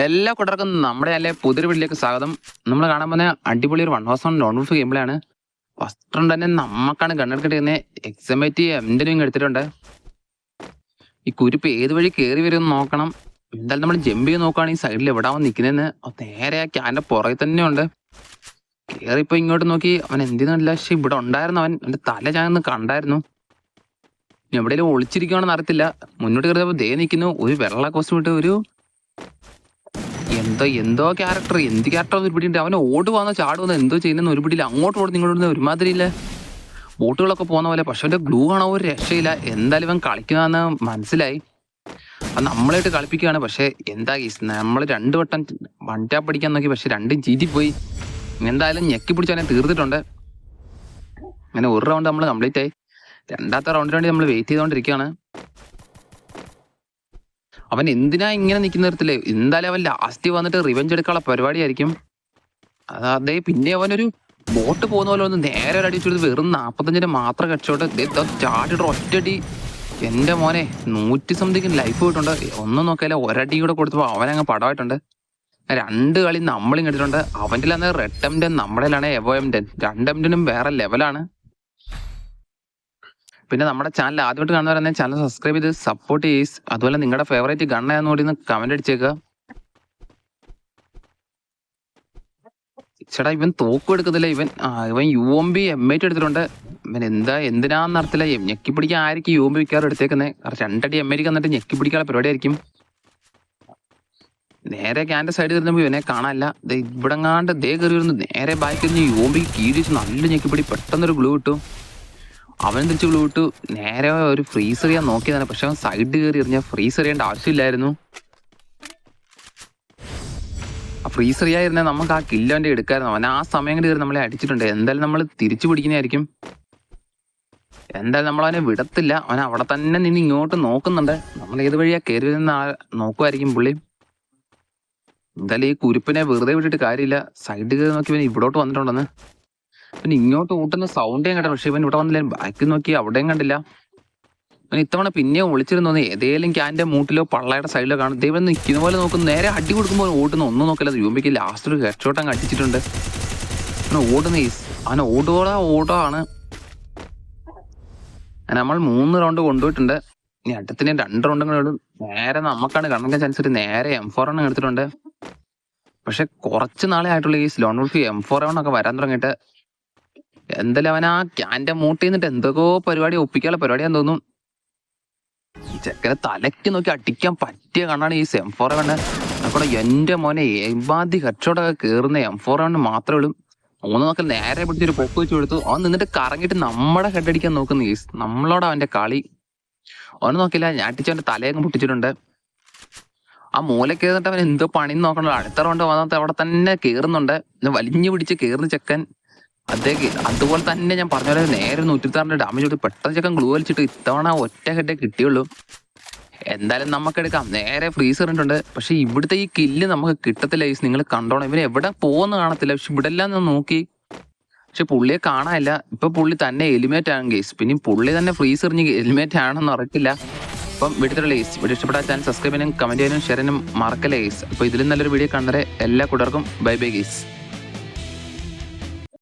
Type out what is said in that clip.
എല്ലാ കൂട്ടർക്കും നമ്മുടെ അല്ലെ പുതിയൊരു വീട്ടിലേക്ക് സ്വാഗതം. നമ്മൾ കാണാൻ പോകുന്ന അടിപൊളി ഒരു വൺ ഹൗസ് ഓൺ നോൺ വൂഫ് ഗെയിമിലാണ് വസ്ത്രം തന്നെ നമ്മക്കാണ് നമുക്കാണ് കണ്ണെടുക്കിട്ട് എക്സമേറ്റ് എന്റെ എടുത്തിട്ടുണ്ട്. ഈ കുരിപ്പ് ഏത് വഴി കയറി വരും നോക്കണം. എന്തായാലും നമ്മൾ ജമ്പ് ചെയ്ത് നോക്കുകയാണെങ്കിൽ സൈഡിൽ എവിടെ അവൻ നിൽക്കുന്നതെന്ന് നേരെ ആ ക്യാന്റെ പുറകെ തന്നെ ഉണ്ട്. ഇങ്ങോട്ട് നോക്കി അവൻ എന്തിനല്ല പക്ഷെ ഇവിടെ ഉണ്ടായിരുന്നു അവൻ. എന്റെ തല ഞാൻ കണ്ടായിരുന്നു. എവിടെയെങ്കിലും ഒളിച്ചിരിക്കുകയാണെന്ന് അറിയത്തില്ല. മുന്നോട്ട് കയറിയപ്പോ ദേ നിൽക്കുന്നു ഒരു വെള്ള കോസ്റ്റ് വിട്ട് ഒരു എന്തോ എന്തോ ക്യാരക്ടർ എന്ത് ക്യാരക്ടർ ഒരു പിടിയുണ്ട് അവൻ ഓടുവാന്നോ ചാടുവാന്നോ എന്തോ ചെയ്യുന്ന ഒരു പിടിയില്ല അങ്ങോട്ട് ഓടുന്നു ഇങ്ങോട്ട് ഒരുമാതിരി ഇല്ല ബോട്ടുകളൊക്കെ പോകുന്ന പോലെ പക്ഷെ അവന്റെ ഗ്ലൂ കാണാൻ ഒരു രക്ഷയില്ല. എന്തായാലും ഇവൻ കളിക്കുന്നതെന്ന് മനസ്സിലായി. അത് നമ്മളായിട്ട് കളിപ്പിക്കുകയാണ്. പക്ഷേ എന്താ കേസ് നമ്മൾ രണ്ട് വട്ടം വൺ ടാപ്പ് പഠിക്കാൻ നോക്കി. പക്ഷെ രണ്ടും ചീറ്റിപ്പോയി എന്തായാലും ഞെക്കി പിടിച്ച് അവനെ തീർത്തിട്ടുണ്ട്. അങ്ങനെ ഒരു റൗണ്ട് നമ്മൾ കംപ്ലീറ്റ് ആയി. രണ്ടാമത്തെ റൗണ്ടിന് വേണ്ടി നമ്മൾ വെയിറ്റ് ചെയ്തുകൊണ്ടിരിക്കുകയാണ് അവൻ എന്തിനാ ഇങ്ങനെ നിൽക്കുന്ന നിർത്തില്ലേ എന്തായാലും അവൻ ലാസ്റ്റ് വന്നിട്ട് റിവെഞ്ച് എടുക്കാനുള്ള പരിപാടിയായിരിക്കും. അത് പിന്നെ അവനൊരു ബോട്ട് പോകുന്ന പോലെ ഒന്ന് നേരെ ഒരു അടിച്ചു വെറും നാൽപ്പത്തഞ്ചിന് മാത്രം കടിച്ചോട്ട് ചാട്ടിട്ട് ഒറ്റടി എന്റെ മോനെ നൂറ്റി സംതിങ് ലൈഫ് പോയിട്ടുണ്ട്. ഒന്നും നോക്കിയാലേ ഒരടി കൂടെ കൊടുത്തപ്പോൾ അവനങ്ങ് പടമായിട്ടുണ്ട്. രണ്ട് കളി നമ്മളും കണ്ടിട്ടുണ്ട് അവന്റെ അന്ന് റെഡ് എംഡൻ നമ്മുടെ എവോ എംഡൻ രണ്ട് എംഡനും വേറെ ലെവലാണ് പിന്നെ നമ്മുടെ ചാനൽ ആദ്യമായിട്ട് കാണുന്നവരെ ചാനൽ സബ്സ്ക്രൈബ് ചെയ്ത് സപ്പോർട്ട് ചെയ്സ് അതുപോലെ നിങ്ങളുടെ ഫേവറേറ്റ് ഗണ്ണ കൂടി ഒന്ന് കമന്റ് അടിച്ചേക്കുക ചേട്ടാ ഇവൻ തോക്കും എടുക്കത്തില്ല ഇവൻ ആ, ഇവൻ U M B M eight എടുത്തിട്ടുണ്ട്. ഇവൻ എന്താ എന്തിനാന്ന് നടത്തില്ല ഞെക്കി പിടിക്കാൻ ആയിരിക്കും യു എം ബി വിൽക്കാറ് എടുത്തേക്കുന്നത് രണ്ടടി എം ഐക്ക് എന്നിട്ട് ഞെക്കി പിടിക്കാനുള്ള പരിപാടിയായിരിക്കും നേരെ ക്യാന്റെ സൈഡിൽ ഇരുന്നപ്പോൾ ഇവനെ കാണാനില്ല. ഇവിടെങ്ങാണ്ട് ദേ കയറി വരുന്നു. നേരെ ബാക്കിൽ നിന്ന് ബി കീഴിച്ച് നല്ല ഞെക്കിപ്പിടി. പെട്ടെന്നൊരു ഗ്ലൂ കിട്ടും. അവൻ തിരിച്ച് വിളിവിട്ടു നേരെ ഒരു ഫ്രീസ് ചെയ്യാൻ നോക്കിയതാണ്. പക്ഷെ അവൻ സൈഡ് കയറി എറിഞ്ഞ ഫ്രീസ് ചെയ്യേണ്ട ആവശ്യമില്ലായിരുന്നു. ആ ഫ്രീസ് എറിയായിരുന്നെ നമുക്ക് ആ കില്ല് അവന്റെ എടുക്കായിരുന്നു. അവൻ ആ സമയം കയറി നമ്മളെ അടിച്ചിട്ടുണ്ട്. എന്തായാലും നമ്മൾ തിരിച്ചു പിടിക്കുന്നതായിരിക്കും. എന്തായാലും നമ്മൾ അവനെ വിടത്തില്ല. അവൻ അവിടെ തന്നെ നിന്ന് ഇങ്ങോട്ട് നോക്കുന്നുണ്ട്. നമ്മൾ ഏത് വഴിയാ കയറി നിന്ന് നോക്കുമായിരിക്കും പുള്ളി. എന്തായാലും ഈ കുരുപ്പിനെ വെറുതെ വിട്ടിട്ട് കാര്യമില്ല. സൈഡ് കയറി നോക്കി ഇവൻ ഇവിടോട്ട് വന്നിട്ടുണ്ടെന്ന്. പിന്നെ ഇങ്ങോട്ട് കൂട്ടുന്ന സൗണ്ട് ഞാൻ കേട്ടോ പക്ഷെ ഇവൻ ഇവിടെ വന്നില്ല. ബാക്കിൽ നോക്കി അവിടെയും കണ്ടില്ല. അവൻ ഇത്തവണ പിന്നെയും ഒളിച്ചിരുന്നു ഏതെങ്കിലും ക്യാന്റെ മൂട്ടിലോ പള്ളയുടെ സൈഡിലോ കാണും. ദൈവം നിൽക്കുന്ന പോലെ നോക്കുന്നു. നേരെ അടി കൊടുക്കുമ്പോൾ ഓട്ടുന്നു ഒന്നും നോക്കില്ല. യൂമ്പിക്ക് ലാസ്റ്റ് ഒരു ഹെഡ്ഷോട്ട് അങ്ങ് അടിച്ചിട്ടുണ്ട്. അവൻ ഓടുന്ന അവൻ ഓടുകോളാ ഓടാണ് ആണ് നമ്മൾ മൂന്ന് റൗണ്ട് കൊണ്ടുപോയിട്ടുണ്ട്. ഇനി അടുത്തിന് രണ്ട് റൗണ്ടും കൂടെ നേരെ നമുക്കാണ് കണ്ണൊക്കെ ചാൻസ് ഒരു നേരെ എം ഫോർ എണ്ണം എടുത്തിട്ടുണ്ട്. പക്ഷെ കുറച്ച് നാളെ ആയിട്ടുള്ള ഈ സ്ലോൺ വുൾഫ് എം ഫോർ ഒക്കെ വരാൻ തുടങ്ങിയിട്ട്. എന്തായാലും അവനാ ക്യാന്റെ മൂട്ടിൽ നിന്നിട്ട് എന്തൊക്കെയോ പരിപാടി ഒപ്പിക്കാനുള്ള പരിപാടിയാന്ന് തോന്നും ചെക്കനെ തലയ്ക്ക് നോക്കി അടിക്കാൻ പറ്റിയ കണ്ണാണ് ഈ എം ഫോർ കണ്ണ് അപ്പോൾ എന്റെ മോനെ എമ്പാതി ഹെഡ്ഷോട്ടൊക്കെ കയറുന്ന എം ഫോർ കണ്ണ് മാത്രമേ ഉള്ളൂ. മൂന്ന് നോക്കൽ നേരെ പിടിച്ചൊരു പൊക്ക് വെച്ച് കൊടുത്തു. അവൻ നിന്നിട്ട് കറങ്ങിയിട്ട് നമ്മുടെ ഹെഡ് അടിക്കാൻ നോക്കുന്നു ഈ നമ്മളോട് അവന്റെ കളി. അവനെ നോക്കില്ല ഞാൻ അടിച്ചവന്റെ തലയൊക്കെ പൊട്ടിച്ചിട്ടുണ്ട് ആ മൂല കയറിട്ട് അവൻ എന്തോ പണി നോക്കണല്ലോ അടുത്ത റൗണ്ട് വന്നിട്ട് അവിടെ തന്നെ കയറുന്നുണ്ട്. വലിഞ്ഞു പിടിച്ച് കയറുന്ന ചെക്കൻ. അതേ അതുപോലെ തന്നെ ഞാൻ പറഞ്ഞ പോലെ നേരെ നൂറ്റിത്താറിന്റെ ഡാമേജ് കൊടുത്ത് പെട്ടെന്ന് ചെക്കൻ ഗ്ലൂ വലിച്ചിട്ട് ഇത്തവണ ഒറ്റ ഹെഡേ കിട്ടിയുള്ളൂ. എന്തായാലും നമുക്ക് എടുക്കാം. നേരെ ഫ്രീസർ ഇട്ടുണ്ട് പക്ഷെ ഇവിടുത്തെ ഈ കില്ല് നമുക്ക് കിട്ടത്തില്ല ഈസ് നിങ്ങൾ കണ്ടോണം. ഇവന് എവിടെ പോകുന്ന കാണത്തില്ല. പക്ഷെ ഇവിടെ എല്ലാം നോക്കി. പക്ഷെ പുള്ളിയെ കാണാനില്ല. ഇപ്പൊ പുള്ളി തന്നെ എലിമേറ്റ് ആണ് ഗേസ് പിന്നെ പുള്ളി തന്നെ ഫ്രീസ് എറിഞ്ഞ് എലിമേറ്റ് ആണെന്ന് അറിയത്തില്ല. അപ്പം വീട്ടിലുള്ള ഗേസ് വീഡിയോ ഇഷ്ടപ്പെട്ട ചാനൽ സബ്സ്ക്രൈബ് ചെയ്യാനും കമന്റ് ചെയ്യാനും ഷെയർ ചെയ്യാനും മറക്കല്ലേ ഗേസ് അപ്പൊ ഇതിലും നല്ലൊരു വീഡിയോ കണ്ടരെ എല്ലാ കൂട്ടർക്കും ബൈ ബൈ ഗേസ്